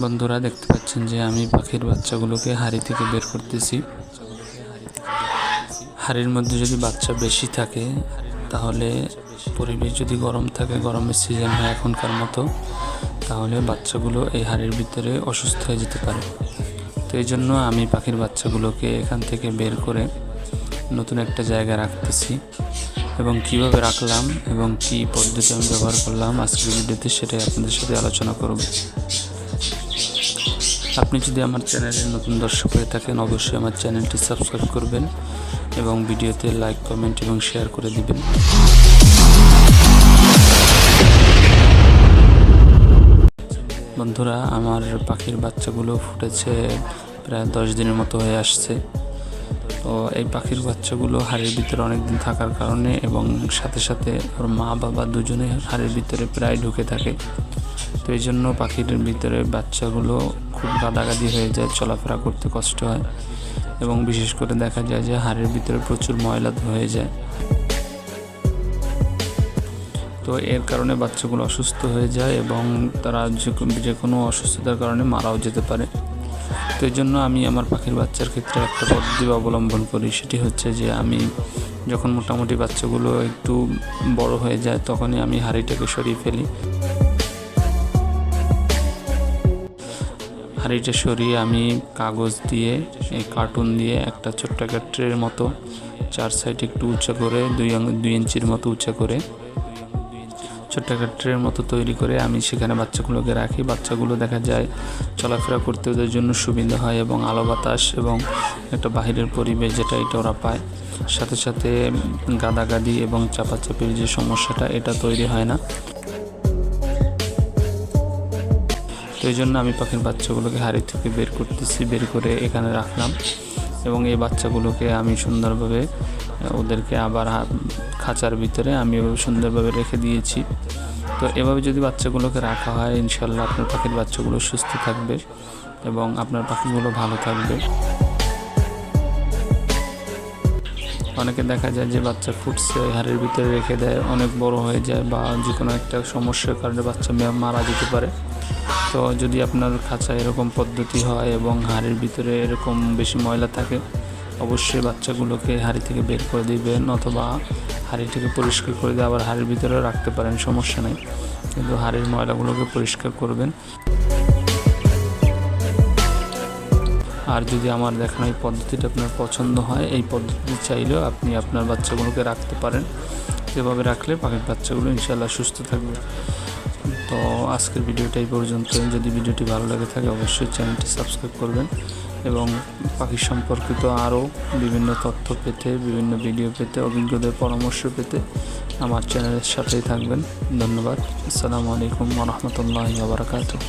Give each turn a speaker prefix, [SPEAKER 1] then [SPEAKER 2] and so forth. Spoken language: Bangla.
[SPEAKER 1] বন্ধুরা দেখতে পাচ্ছেন যে আমি পাখির বাচ্চাগুলোকে হাড়ি থেকে বের করতেছি। হাড়ির মধ্যে যদি বাচ্চা বেশি থাকে, তাহলে পরিবেশ যদি গরম থাকে, গরমের সিজন হয় এখনকার মতো, তাহলে বাচ্চাগুলো এই হাড়ির ভিতরে অসুস্থ হয়ে যেতে পারে। তো এই জন্য আমি পাখির বাচ্চাগুলোকে এখান থেকে বের করে নতুন একটা জায়গায় রাখতেছি। এবং কীভাবে রাখলাম এবং কি পদ্ধতি আমি ব্যবহার করলাম, আজকের ভিডিওতে সেটাই আপনাদের সাথে আলোচনা করব। আপনি যদি আমার চ্যানেলের নতুন দর্শক হয়ে থাকেন, অবশ্যই আমার চ্যানেলটি সাবস্ক্রাইব করবেন এবং ভিডিওতে লাইক, কমেন্ট এবং শেয়ার করে দিবেন। বন্ধুরা, আমার পাখির বাচ্চাগুলো ফুটেছে প্রায় দশ দিনের মতো হয়ে আসছে। তো এই পাখির বাচ্চাগুলো হাড়ের ভিতরে অনেক দিন থাকার কারণে এবং সাথে সাথে ওর মা, বাবা দুজনে হাড়ের ভিতরে প্রায় ঢুকে থাকে। তো এই জন্য পাখির ভিতরে বাচ্চাগুলো খুব গাদাগাদি হয়ে যায়, চলাফেরা করতে কষ্ট হয় এবং বিশেষ করে দেখা যায় যে হাড়ের ভিতরে প্রচুর ময়লা হয়ে যায়। তো এর কারণে বাচ্চাগুলো অসুস্থ হয়ে যায় এবং তারা যে কোনো- অসুস্থতার কারণে মারাও যেতে পারে। তো এই জন্য আমি আমার পাখির বাচ্চার ক্ষেত্রে একটা পদ্ধতি অবলম্বন করি, সেটি হচ্ছে যে আমি যখন মোটামুটি বাচ্চাগুলো একটু বড় হয়ে যায় তখনই আমি হাঁড়িটাকে সরিয়ে ফেলি। হাঁড়িটা সরিয়ে আমি কাগজ দিয়ে, এই কার্টুন দিয়ে একটা ছোট্ট একটা ট্রের মতো চার সাইড একটু উঁচা করে, দুই দুই ইঞ্চির মতো উঁচা করে ছোট্ট একটা ট্রের মতো তৈরি করে আমি সেখানে বাচ্চাগুলোকে রাখি। বাচ্চাগুলো দেখা যায় চলাফেরা করতে ওদের জন্য সুবিধা হয় এবং আলো বাতাস এবং একটা বাহিরের পরিবেশ যেটা এটা ওরা পায়। সাথে সাথে গাদাগাদি এবং চাপাচাপির যে সমস্যাটা, এটা তৈরি হয় না। তো এই জন্য আমি পাখির বাচ্চাগুলোকে হাড়ি থেকে বের করতেছি, বের করে এখানে রাখলাম। এবং এই বাচ্চাগুলোকে আমি সুন্দরভাবে, ওদেরকে আবার খাঁচার ভিতরে আমি সুন্দরভাবে রেখে দিয়েছি। তো এভাবে যদি বাচ্চাগুলোকে রাখা হয়, ইনশাল্লাহ আপনার পাখির বাচ্চাগুলো সুস্থ থাকবে এবং আপনার পাখিগুলো ভালো থাকবে। অনেকে দেখা যায় যে বাচ্চা ফুটছে, হাড়ের ভিতরে রেখে দেয়, অনেক বড় হয়ে যায় বা যে কোনো একটা সমস্যার কারণে বাচ্চা মে- মারা যেতে পারে। তো যদি আপনার খাঁচা এরকম পদ্ধতি হয় এবং হাড়ির ভিতরে এরকম বেশি ময়লা থাকে, অবশ্যই বাচ্চাগুলোকে হাড়ি থেকে বের করে দিবেন অথবা হাড়িটাকে পরিষ্কার করে দিয়ে আবার হাড়ির ভিতরে রাখতে পারেন, সমস্যা নেই। কিন্তু হাড়ির ময়লাগুলোকে পরিষ্কার করবেন। আর যদি আমার দেখানো এই পদ্ধতিটা আপনার পছন্দ হয়, এই পদ্ধতি চাইলেও আপনি আপনার বাচ্চাগুলোকে রাখতে পারেন। এভাবে রাখলে পাখির বাচ্চাগুলো ইনশাল্লাহ সুস্থ থাকবে। তো আজকের ভিডিওটা এই পর্যন্ত যদি ভিডিওটি ভালো লাগে থাকে, অবশ্যই চ্যানেলটি সাবস্ক্রাইব করবেন এবং পাখি সম্পর্কিত আরও বিভিন্ন তথ্য পেতে, বিভিন্ন ভিডিও পেতে, অভিজ্ঞদের পরামর্শ পেতে আমার চ্যানেলের সাথেই থাকবেন। ধন্যবাদ। আসসালামু আলাইকুম রহমতুল্লাহ বারকাতুহ।